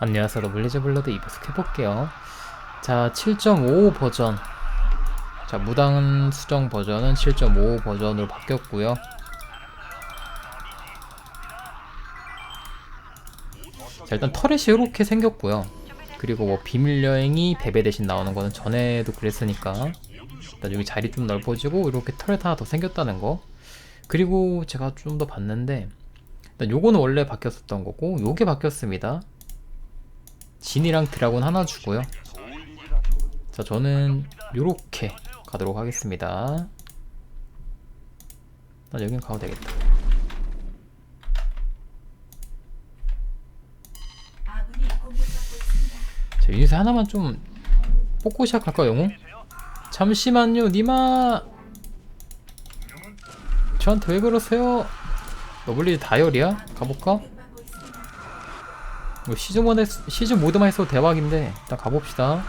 안녕하세요 블리즈 블러드 이버스 해볼게요. 자7.5 버전. 자 무당 수정 버전은 7.5 버전으로 바뀌었고요. 자 일단 터렛이 이렇게 생겼고요. 그리고 뭐 비밀 여행이 베베 대신 나오는 거는 전에도 그랬으니까 일단 여기 자리 좀 넓어지고 이렇게 터렛 하나 더 생겼다는 거. 그리고 제가 좀 더 봤는데 일단 요거는 원래 바뀌었었던 거고 요게 바뀌었습니다 진이랑 드라곤 하나 주고요 자 저는 요렇게 가도록 하겠습니다 난 여긴 가도 되겠다. 자 유닛 하나만 좀 뽑고 시작할까 영웅? 잠시만요 니마 저한테 왜 그러세요 너블리 다이얼이야? 가볼까? 있습니다. 뭐 시즌 1에 시즌 모드만 했어도 대박인데 일단 가봅시다.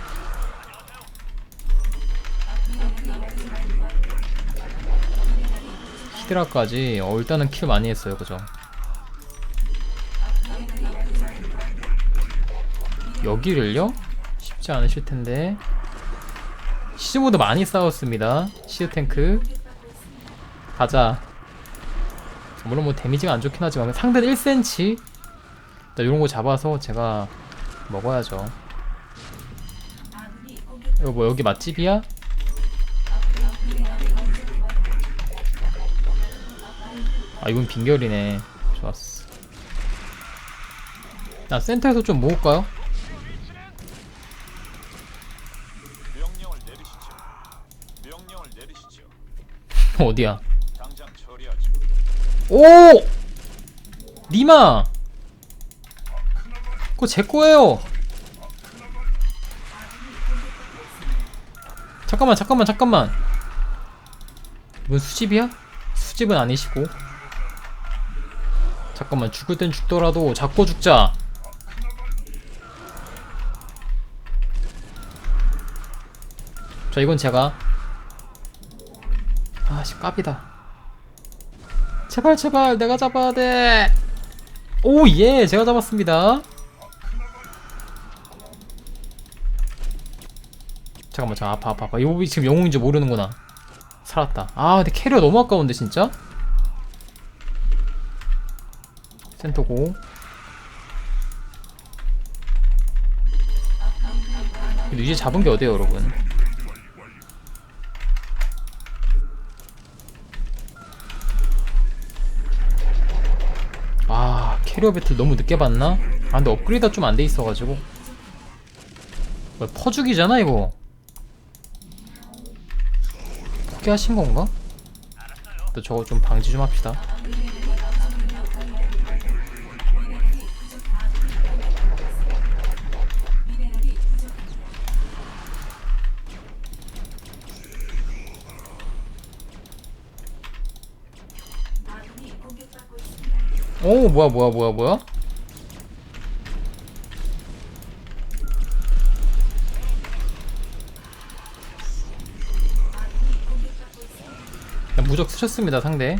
히드라까지 어 일단은 킬 많이 했어요, 그죠? 여기를요? 쉽지 않으실 텐데 시즌 모드 많이 싸웠습니다. 시드 탱크 가자. 물론 뭐 데미지가 안 좋긴 하지만 상대는 1cm 자, 요런 거 잡아서 제가 먹어야죠. 이거 뭐 여기 맛집이야? 아 이건 빈결이네. 좋았어. 나 센터에서 좀 모을까요? 어디야? 오! 니마! 그거 제 거예요! 잠깐만, 잠깐만, 잠깐만! 이건 수집이야? 수집은 아니시고. 잠깐만, 죽을 땐 죽더라도 잡고 죽자! 자, 이건 제가. 아씨, 깝이다. 제발 제발 내가 잡아야 돼. 오 예, 제가 잡았습니다. 잠깐만, 저 아파 아파 아파. 이거 지금 영웅인지 모르는구나. 살았다. 아, 근데 캐리어 너무 아까운데 진짜. 센터고. 근데 이제 잡은 게 어때요, 여러분? 아 캐리어 배틀 너무 늦게 봤나? 아 근데 업그레이드가 좀 안 돼 있어가지고 뭐야, 퍼주기잖아 이거 포기하신 건가? 또 저거 좀 방지 좀 합시다. 오 뭐야 뭐야 뭐야 뭐야? 무적 쓰셨습니다 상대.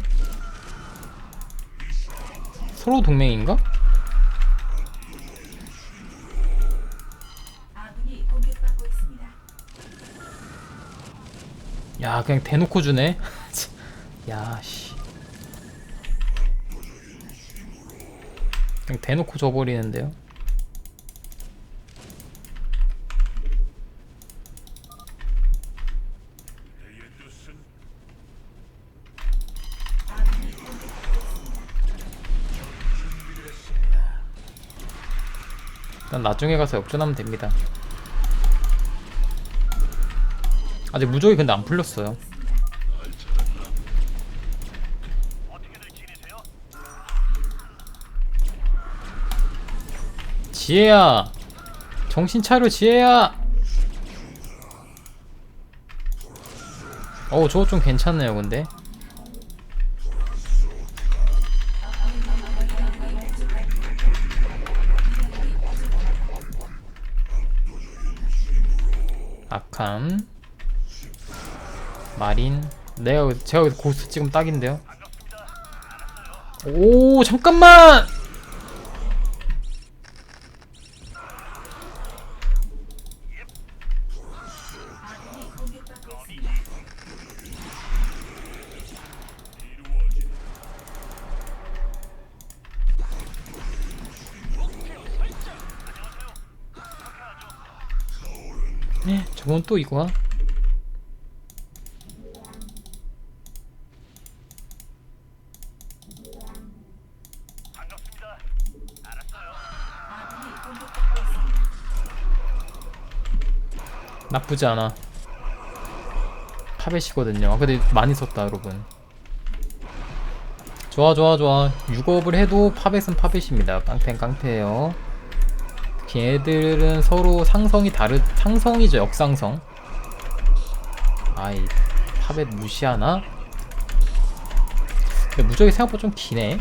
서로 동맹인가? 야 그냥 대놓고 주네. 야씨. 그냥 대놓고 줘버리는데요 나중에 가서 역전하면 됩니다. 아직 무적이 근데 안 풀렸어요. 지혜야! 정신 차려 지혜야! 어우 저거 좀 괜찮네요 근데 아캄 마린. 내가 제가 고스트 찍으면 딱인데요. 오 잠깐만 저건 또 이거야? 나쁘지 않아. 파벳이거든요. 아, 근데 많이 썼다, 여러분. 좋아, 좋아, 좋아. 6업을 해도 파벳은 파벳입니다. 깡패는 깡패예요. 걔들은 서로 상성이 다르, 상성이죠, 역상성. 아이, 파벳 무시하나? 무적이 생각보다 좀 기네.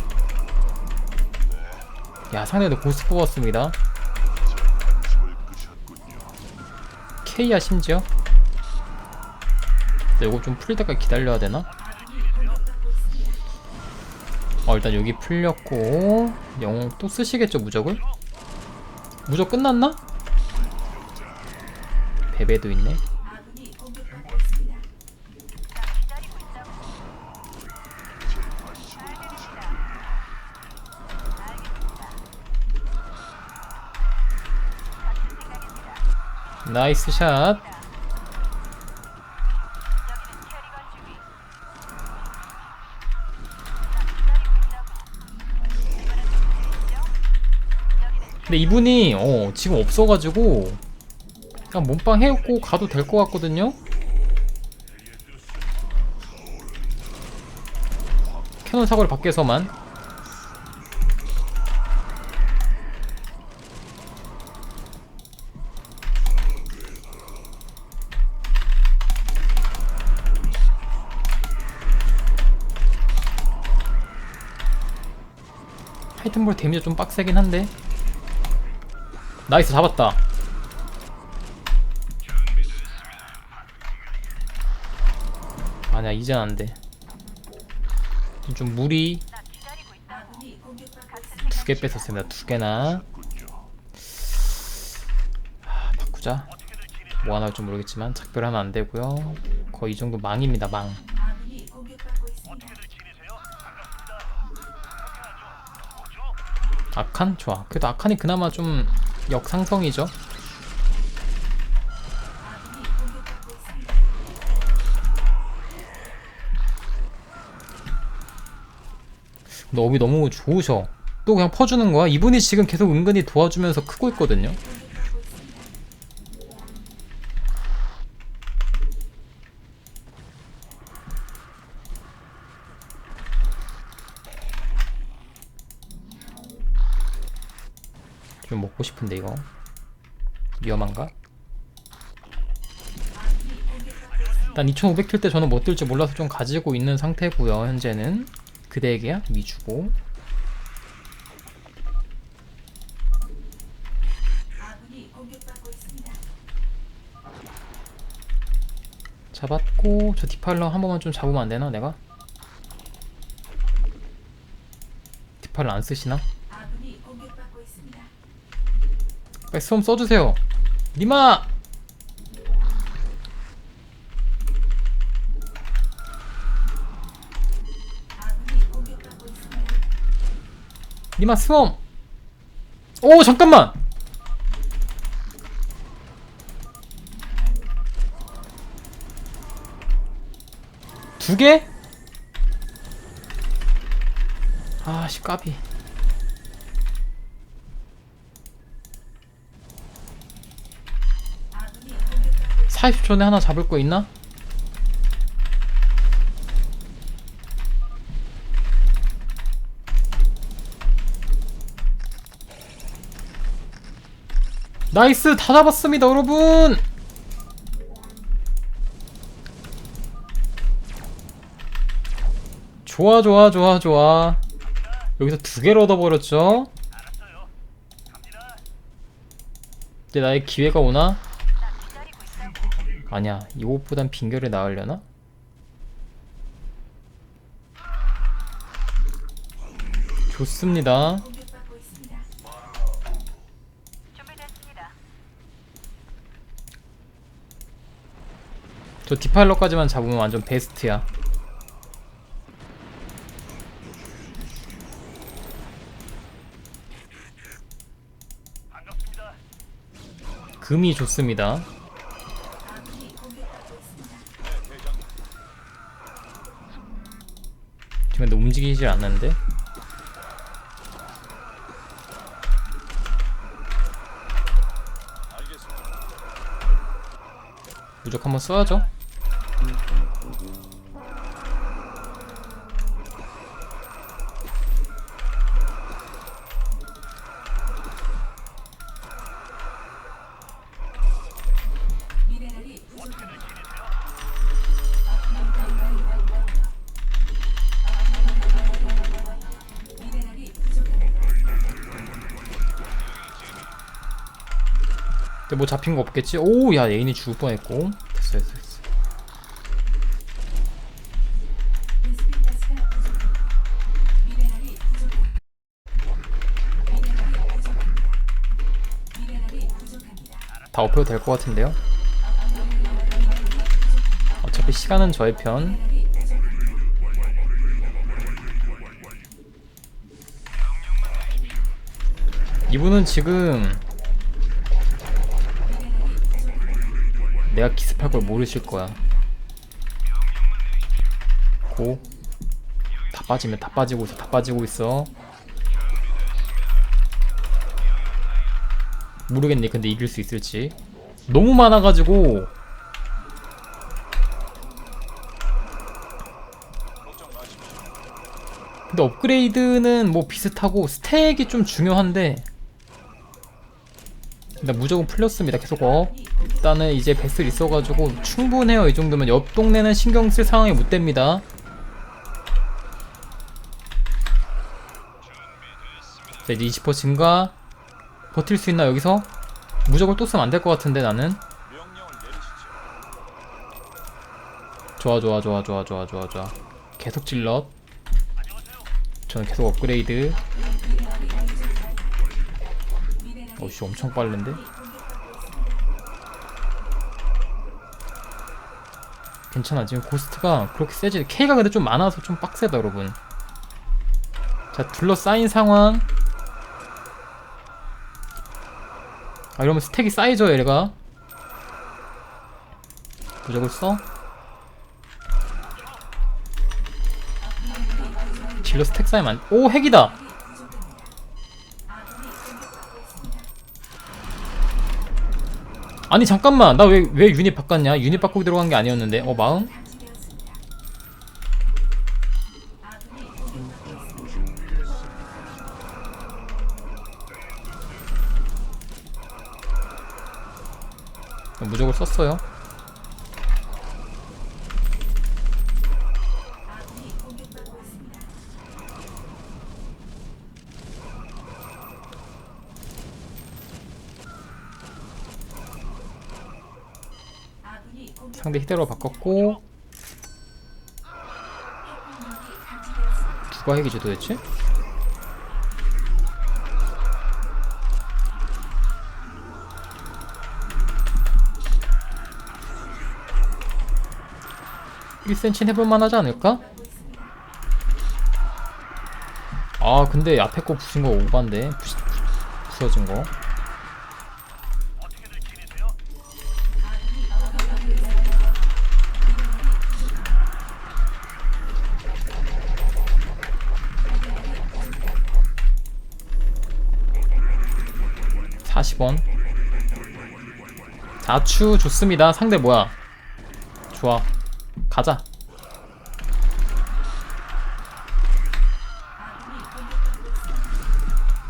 야, 상대도 고스 뽑았습니다. K야 심지어 이거 좀 풀 때까지 기다려야 되나? 어 일단 여기 풀렸고 영웅 또 쓰시겠죠 무적을? 무적 끝났나? 베베도 있네. 나이스 샷 근데 이분이 어 지금 없어가지고 그냥 몸빵 해놓고 가도 될 것 같거든요? 캐논 사거리 밖에서만. 하이튼볼 데미지 좀 빡세긴 한데 나이스 잡았다 아니야 이젠 안돼 좀 무리 아군이 공격받고 있습니다. 두개 뺏었습니다 두 개나 하, 바꾸자 뭐 하나 할지 모르겠지만 작별하면 안 되고요 거의 이 정도 망입니다 망. 아칸? 좋아 그래도 아칸이 그나마 좀 역상성이죠. 업이 너무 좋으셔. 또 그냥 퍼주는 거야? 이분이 지금 계속 은근히 도와주면서 크고 있거든요 공격받고 있습니다. 싶은데 이거 위험한가? 일단 2500 킬 때 저는 못 뜰지 몰라서 좀 가지고 있는 상태고요 현재는 그대에게야 있습니다. 잡았고 저 디팔러 한 번만 좀 잡으면 안 되나 내가? 디팔러 안 쓰시나? 아군이 공격받고 있습니다. 빨리 수험 써주세요 니마! 니마 수험! 오 잠깐만! 두 개? 아씨 까비 아군이 공격받고 40초 내 하나 잡을 거 있나? 나이스 다 잡았습니다 여러분 좋아 좋아 좋아 좋아 여기서 두 개를 얻어버렸죠 이제 나의 기회가 오나? 아니야 이것보단 빙결이 나으려나? 좋습니다. 저 디파일러까지만 잡으면 완전 베스트야 금이 좋습니다 근데 움직이질 않는데. 무적 한번 써야죠 뭐 잡힌 거 없겠지? 오, 야, 예인이 죽을 뻔했고. 됐어, 됐어, 됐어. 다 업해도 될 것 같은데요? 어차피 시간은 저의 편. 이분은 지금 내가 기습할 걸 모르실 거야. 고. 다 빠지면 다 빠지고 있어. 다 빠지고 있어. 모르겠네. 근데 이길 수 있을지. 너무 많아가지고. 근데 업그레이드는 뭐 비슷하고 스택이 좀 중요한데 일단 무조건 풀렸습니다 계속 업 일단은 이제 베슬 있어가지고 충분해요. 이 정도면 옆 동네는 신경 쓸 상황이 못 됩니다. 자 이제 20% 증가. 버틸 수 있나 여기서? 무적을 또 쓰면 안 될 것 같은데 나는. 좋아 좋아 좋아 좋아 좋아 좋아 좋아. 계속 질럿. 저는 계속 업그레이드. 어씨 엄청 빠른데 괜찮아. 지금 고스트가 그렇게 세지. K가 근데 좀 많아서 좀 빡세다 여러분. 자 둘러싸인 상황. 아 이러면 스택이 쌓이죠 얘가. 무적을 써? 질러 스택 쌓이면 안... 오 핵이다 아니 잠깐만. 나 왜 왜 유닛 바꿨냐? 유닛 바꾸기 들어간 게 아니었는데. 어 마음. 무적을 썼어요 아군이 공격받고 있습니다. 아군이 히데로 바꿨고. 누가 핵이지 도대체? 일센치 해볼만 하지 않을까? 아 근데 앞에 거 부신 거 오반데 부서진 거 사십 원 자추 좋습니다. 상대 뭐야? 좋아. 가자.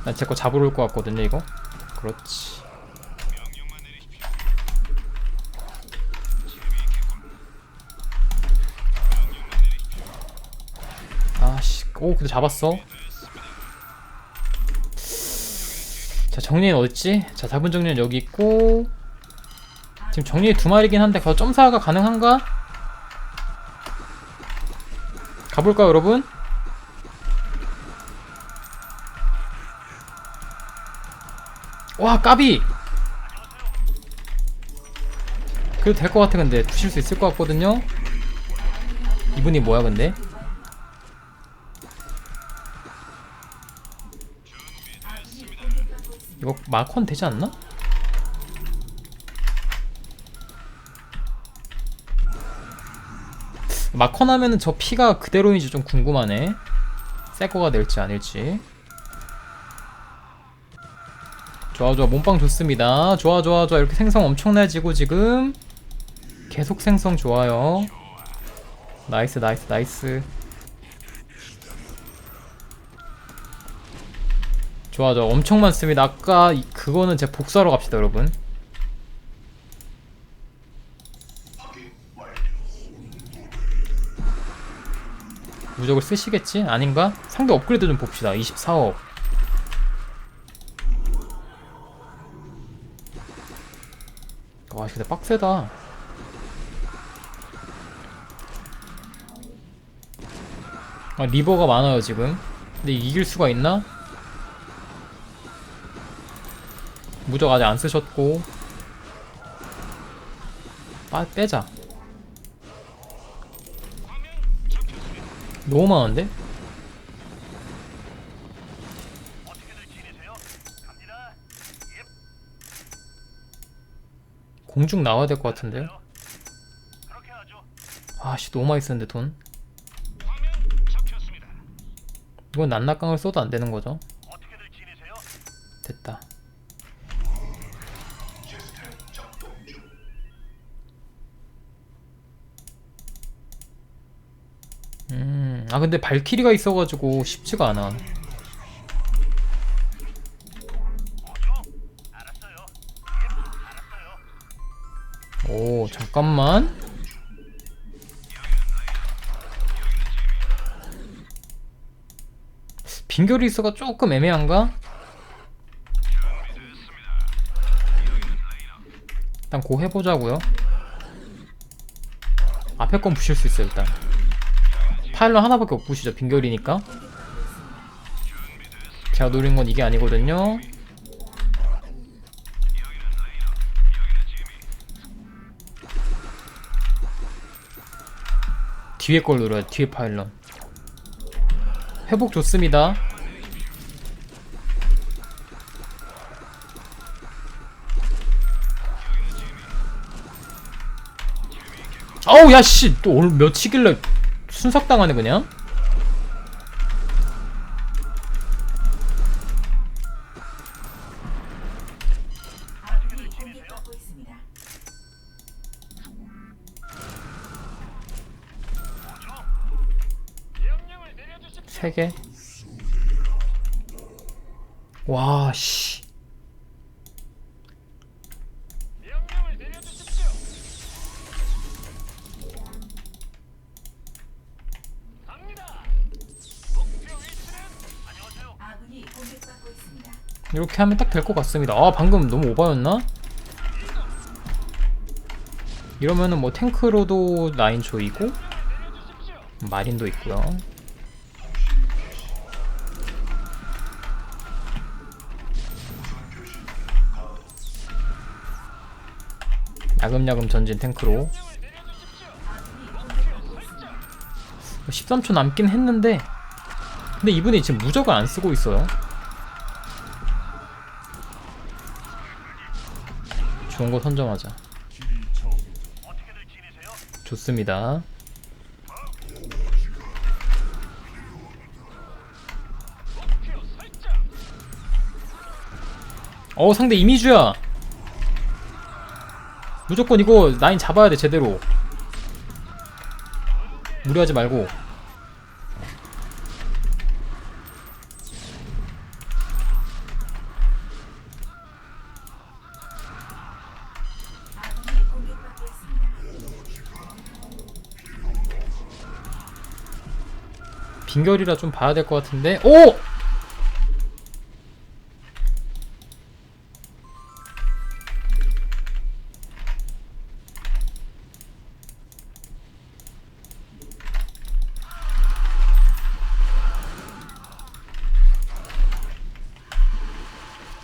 난 제 거 잡으러 올 것 같거든요 이거? 그렇지. 아씨. 오 근데 잡았어 자 정리는 어딨지? 자 잡은 정리는 여기 있고 지금 정리 두 마리긴 한데 가서 점사가 가능한가? 가볼까요 여러분? 와 까비 그래도 될 것 같아 근데 부실 수 있을 것 같거든요 이분이 뭐야 근데 이거 마컨 되지 않나? 마컨 하면은 저 피가 그대로인지 좀 궁금하네. 새 거가 될지 아닐지. 좋아 좋아 몸빵 좋습니다. 좋아 좋아 좋아 이렇게 생성 엄청나지고 지금 계속 생성 좋아요. 나이스 나이스 나이스. 좋아 좋아 엄청 많습니다. 아까 이- 그거는 제 복사로 갑시다 여러분. 무적을 쓰시겠지? 아닌가? 상대 업그레이드 좀 봅시다. 24억. 와, 근데 빡세다. 아, 리버가 많아요, 지금. 근데 이길 수가 있나? 무적 아직 안 쓰셨고. 빠, 빼자. 너무 많은데? 공중 나와야 될 것 같은데요? 아씨 너무 많이 쓰는데 돈 이건 난낙강을 써도 안 되는 거죠? 됐다 아 근데 발키리가 있어가지고 쉽지가 않아. 오, 잠깐만. 빈결이 있어가 조금 애매한가? 일단 고 해보자고요. 앞에 건 부실 수 있어요 일단. 파일럿 하나밖에 못 부시죠? 빈결이니까. 제가 노린 건 이게 아니거든요. 뒤에 걸 노려요. 뒤에 파일럿. 회복 좋습니다. 아우 야씨. 또 오늘 며칠길래 순삭당하네 그냥 아군이 공격받고 있습니다. 세 개. 와, 씨. 이렇게 하면 딱 될 것 같습니다. 아, 방금 너무 오바였나? 이러면은 뭐 탱크로도 라인 조이고 마린도 있고요. 야금야금 전진 탱크로 13초 남긴 했는데 근데 이분이 지금 무적을 안 쓰고 있어요. 좋은 거 선점하자. 좋습니다. 어 상대 이미주야. 무조건 이거 라인 잡아야 돼 제대로. 무리하지 말고. 아군이 공격받고 있습니다. 빈결이라 좀 봐야 될 것 같은데. 오!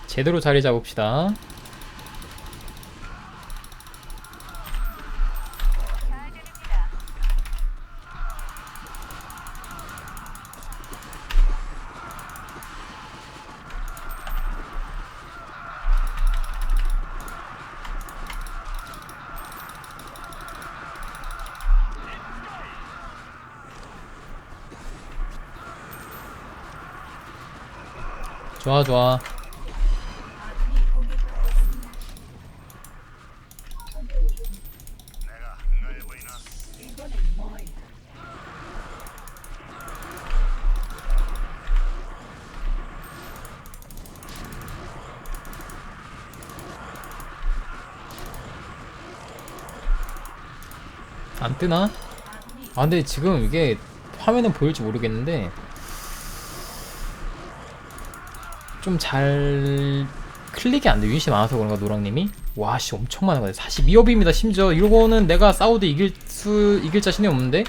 제대로 자리 잡읍시다. 좋아 좋아. 안 뜨나? 아 근데 지금 이게 화면은 보일지 모르겠는데 좀 잘 클릭이 안 돼. 유닛이 많아서 그런가 노랑님이? 와씨 엄청 많은 거네. 42업입니다. 심지어 이거는 내가 싸우도 이길 수 이길 자신이 없는데?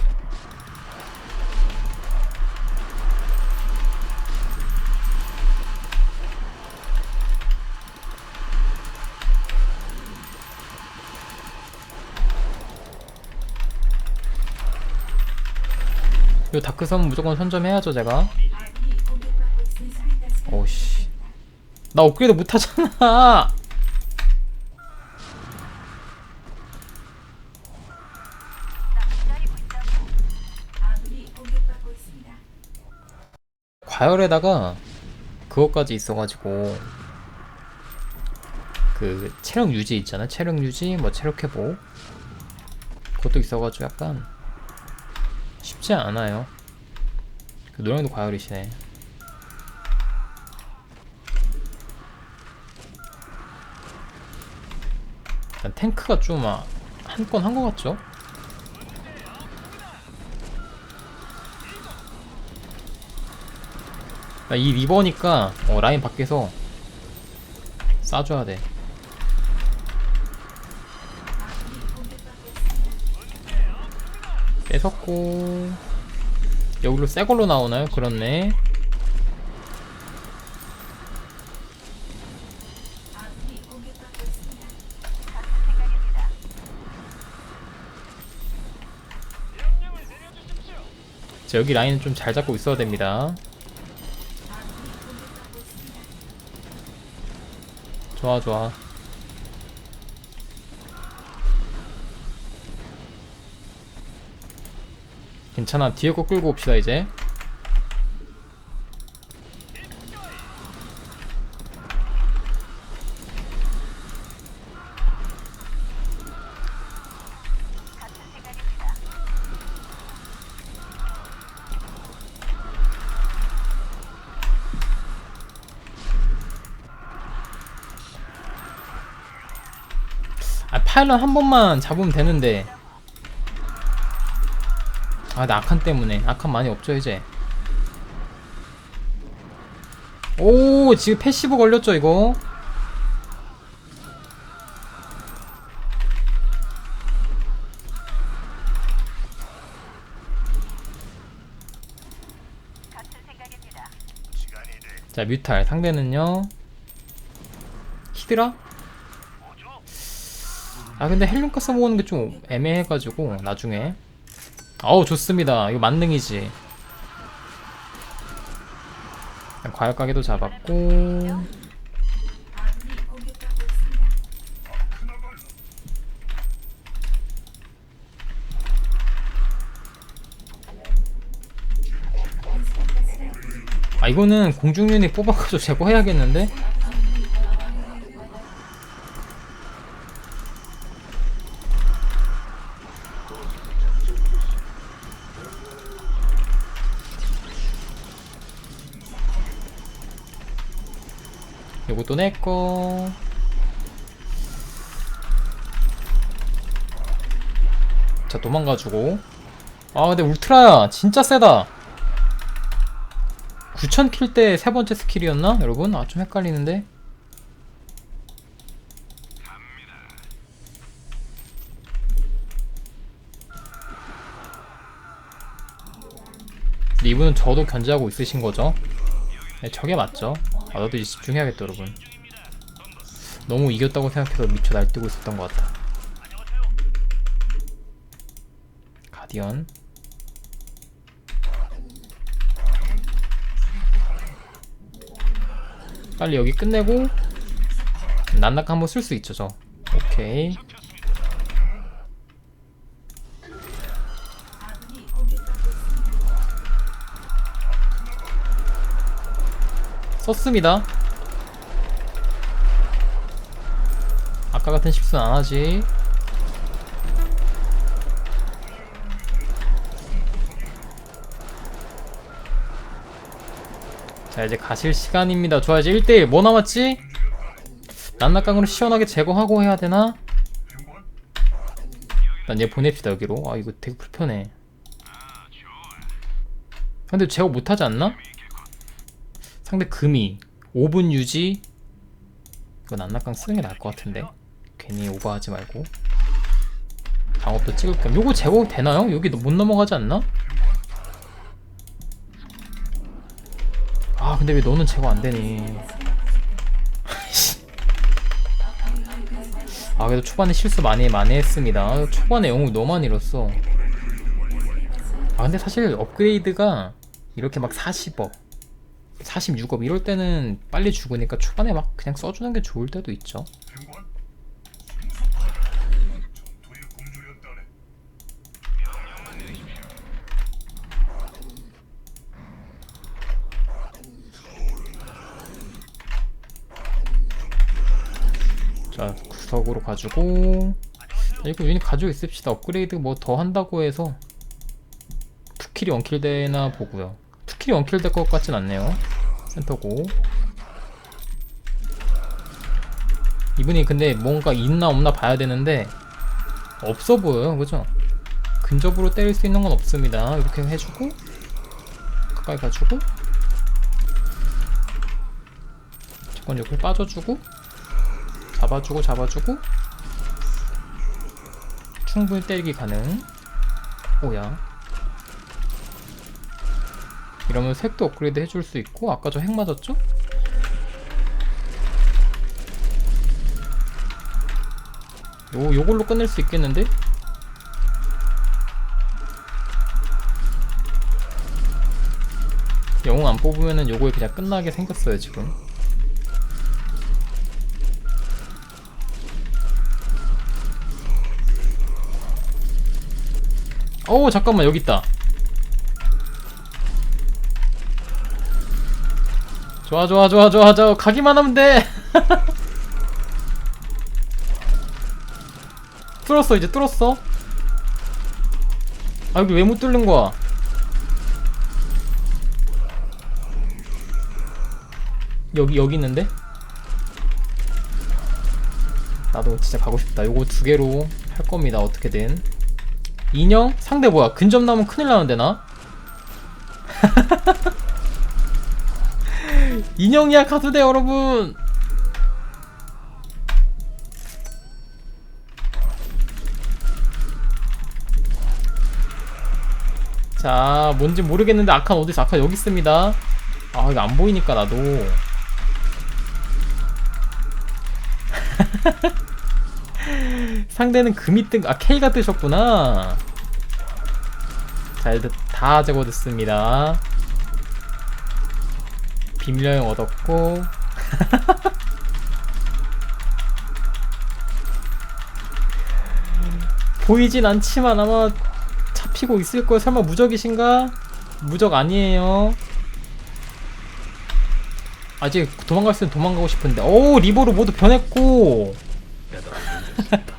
이 다크섬 무조건 선점해야죠 제가. 오씨. 나 업그레이드 못하잖아. 과열에다가 그것까지 있어가지고 그 체력 유지 있잖아. 체력 유지, 뭐 체력 회복 그것도 있어가지고 약간 쉽지 않아요. 그 노랑도 과열이시네. 일단 탱크가 좀 아, 한건 한 것 같죠? 나이 리버니까 어, 라인 밖에서 싸줘야 돼. 뺏었고 여기로 새 걸로 나오나요? 그렇네. 아군이 공격받고 있습니다. 자, 여기 라인은 좀 잘 잡고 있어야 됩니다. 좋아 좋아. 괜찮아 뒤에 거 끌고 옵시다 이제. 아 파일럿 한 번만 잡으면 되는데. 아나 아칸 때문에. 아칸 많이 없죠 이제. 오 지금 패시브 걸렸죠 이거? 자 뮤탈. 상대는요? 히드라? 아 근데 헬륨가스 모으는 게 좀 애매해가지고 나중에. 어우 좋습니다. 이거 만능이지. 과역 가게도 잡았고. 아 이거는 공중 유닛 뽑아가지고 제거해야겠는데 내꺼 자 도망가주고 아 근데 울트라야 진짜 세다 9000킬 때 세 번째 스킬이었나? 여러분? 아 좀 헷갈리는데 이분은 저도 견제하고 있으신 거죠? 네, 저게 맞죠? 아 나도 이제 집중해야겠다 여러분. 너무 이겼다고 생각해서 미쳐 날뛰고 있었던 것 같다. 가디언. 빨리 여기 끝내고 난낙 한번 쓸 수 있죠 저. 오케이 썼습니다. 아까 같은 실수는 안 하지. 자 이제 가실 시간입니다. 좋아 이제 1대1 뭐 남았지? 난낙강으로 시원하게 제거하고 해야 되나? 일단 얘 보냅시다 여기로. 아 이거 되게 불편해. 근데 제거 못하지 않나? 상대 금이 5분 유지? 이건 안낙강 쓰는 게 나을 것 같은데. 괜히 오버하지 말고. 방업도 찍을 겸. 요거 제거 되나요? 여기 못 넘어가지 않나? 아 근데 왜 너는 제거 안 되니? 아 그래도 초반에 실수 많이 많이 했습니다. 초반에 영웅 너무 많이 잃었어. 아 근데 사실 업그레이드가 이렇게 막 40억 46억 이럴 때는 빨리 죽으니까 초반에 막 그냥 써주는 게 좋을 때도 있죠. 자 구석으로 가지고 자, 이거 유닛 가지고 있읍시다. 업그레이드 뭐 더 한다고 해서 투킬이 원킬 되나 보고요 투킬이 원킬 될 것 같진 않네요. 센터고. 이분이 근데 뭔가 있나 없나 봐야 되는데 없어 보여요 그죠? 근접으로 때릴 수 있는 건 없습니다. 이렇게 해주고 가까이 가주고. 잠깐 옆에 빠져주고 잡아주고 잡아주고. 충분히 때리기 가능. 오야 이러면 색도 업그레이드 해줄 수 있고 아까 저 핵 맞았죠? 요, 요걸로 끝낼 수 있겠는데? 영웅 안 뽑으면은 요거에 그냥 끝나게 생겼어요 지금 오 잠깐만 여기 있다 좋아 좋아 좋아 좋아 좋아. 가기만 하면 돼. 뚫었어 이제 뚫었어. 아 여기 왜 못 뚫는 거야? 여기 여기 있는데? 나도 진짜 가고 싶다. 요거 두 개로 할 겁니다 어떻게든. 인형? 상대 뭐야? 근접 나면 큰일 나는데 나? 인형이야 돼 여러분 자 뭔지 모르겠는데 아칸 어디서 아칸 여기 있습니다 아 이거 안 보이니까 나도 상대는 금이 뜬, 아, K가 뜨셨구나. 자, 일단 다 제거됐습니다. 비밀여행 얻었고. 보이진 않지만 아마 잡히고 있을 거예요. 설마 무적이신가? 무적 아니에요. 아직 도망갈 수는 도망가고 싶은데. 오, 리버로 모두 변했고.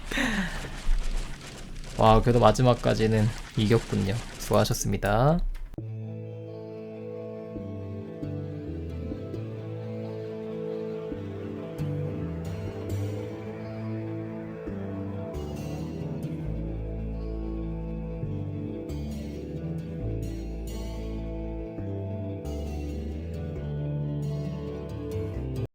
와 그래도 마지막까지는 이겼군요 수고하셨습니다